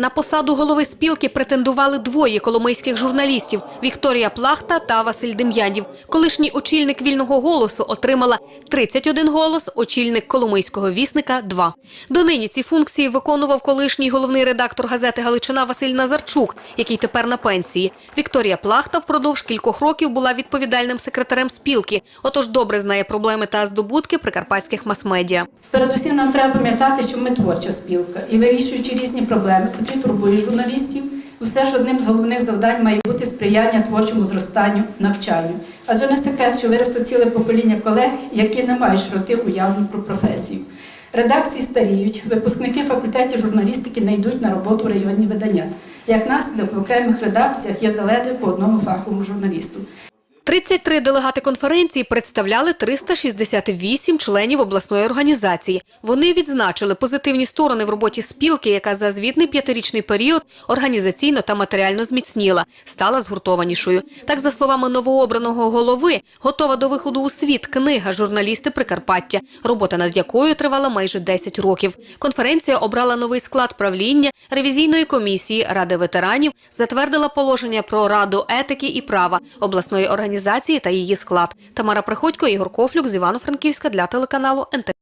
На посаду голови спілки претендували двоє коломийських журналістів Вікторія Плахта та Василь Дем'янів. Колишній очільник вільного голосу отримала 31 голос, очільник коломийського вісника 2. Донині ці функції виконував колишній головний редактор газети Галичина Василь Назарчук, який тепер на пенсії. Вікторія Плахта впродовж кількох років була відповідальним секретарем спілки, отож добре знає проблеми та здобутки прикарпатських мас-медіа. Передусім нам треба пам'ятати, що ми творча спілка і вирішуючи різні проблеми, котрі турбують журналістів, усе ж одним з головних завдань має бути сприяння творчому зростанню, навчанню. Адже не секрет, що виросло ціле покоління колег, які не мають широти уявлень про професію. Редакції старіють, випускники факультетів журналістики не йдуть на роботу в районні видання. Як наслідок, в окремих редакціях є заледве по одному фаховому журналісту. 33 делегати конференції представляли 368 членів обласної організації. Вони відзначили позитивні сторони в роботі спілки, яка за звітний п'ятирічний період організаційно та матеріально зміцніла, стала згуртованішою. Так, за словами новообраного голови, готова до виходу у світ книга Журналісти Прикарпаття, робота над якою тривала майже 10 років. Конференція обрала новий склад правління ревізійної комісії Ради ветеранів, затвердила положення про раду етики і права обласної організації та її склад. Тамара Приходько, Ігор Кофлюк з Івано-Франківська для телеканалу НТ.